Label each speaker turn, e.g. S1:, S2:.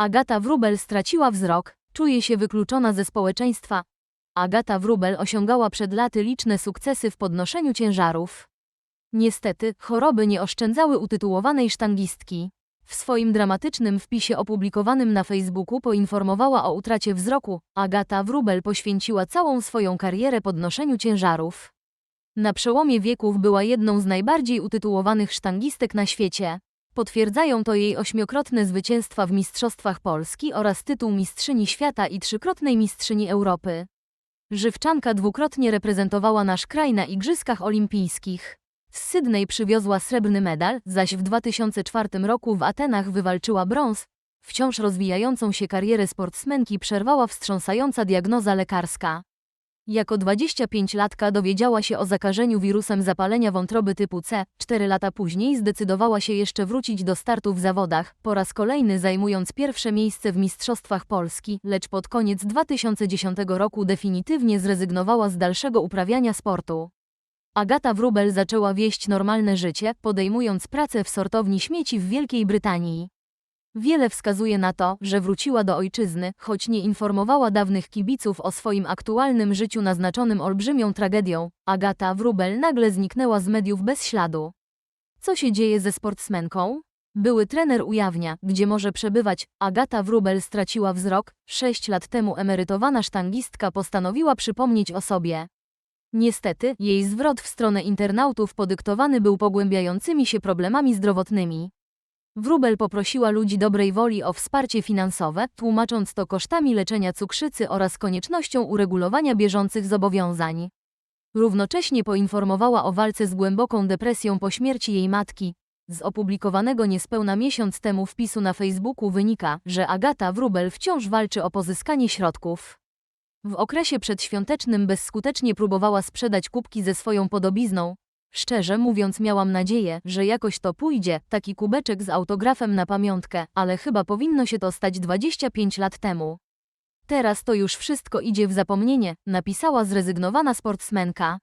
S1: Agata Wróbel straciła wzrok, czuje się wykluczona ze społeczeństwa. Agata Wróbel osiągała przed laty liczne sukcesy w podnoszeniu ciężarów. Niestety, choroby nie oszczędzały utytułowanej sztangistki. W swoim dramatycznym wpisie opublikowanym na Facebooku poinformowała o utracie wzroku. Agata Wróbel poświęciła całą swoją karierę podnoszeniu ciężarów. Na przełomie wieków była jedną z najbardziej utytułowanych sztangistek na świecie. Potwierdzają to jej ośmiokrotne zwycięstwa w Mistrzostwach Polski oraz tytuł Mistrzyni Świata i trzykrotnej Mistrzyni Europy. Żywczanka dwukrotnie reprezentowała nasz kraj na Igrzyskach Olimpijskich. Z Sydney przywiozła srebrny medal, zaś w 2004 roku w Atenach wywalczyła brąz. Wciąż rozwijającą się karierę sportsmenki przerwała wstrząsająca diagnoza lekarska. Jako 25-latka dowiedziała się o zakażeniu wirusem zapalenia wątroby typu C. Cztery lata później zdecydowała się jeszcze wrócić do startu w zawodach, po raz kolejny zajmując pierwsze miejsce w Mistrzostwach Polski, lecz pod koniec 2010 roku definitywnie zrezygnowała z dalszego uprawiania sportu. Agata Wróbel zaczęła wieść normalne życie, podejmując pracę w sortowni śmieci w Wielkiej Brytanii. Wiele wskazuje na to, że wróciła do ojczyzny, choć nie informowała dawnych kibiców o swoim aktualnym życiu naznaczonym olbrzymią tragedią. Agata Wróbel nagle zniknęła z mediów bez śladu. Co się dzieje ze sportsmenką? Były trener ujawnia, gdzie może przebywać. Agata Wróbel straciła wzrok. Sześć lat temu emerytowana sztangistka postanowiła przypomnieć o sobie. Niestety, jej zwrot w stronę internautów podyktowany był pogłębiającymi się problemami zdrowotnymi. Wróbel poprosiła ludzi dobrej woli o wsparcie finansowe, tłumacząc to kosztami leczenia cukrzycy oraz koniecznością uregulowania bieżących zobowiązań. Równocześnie poinformowała o walce z głęboką depresją po śmierci jej matki. Z opublikowanego niespełna miesiąc temu wpisu na Facebooku wynika, że Agata Wróbel wciąż walczy o pozyskanie środków. W okresie przedświątecznym bezskutecznie próbowała sprzedać kubki ze swoją podobizną. Szczerze mówiąc miałam nadzieję, że jakoś to pójdzie, taki kubeczek z autografem na pamiątkę, ale chyba powinno się to stać 25 lat temu. Teraz to już wszystko idzie w zapomnienie, napisała zrezygnowana sportsmenka.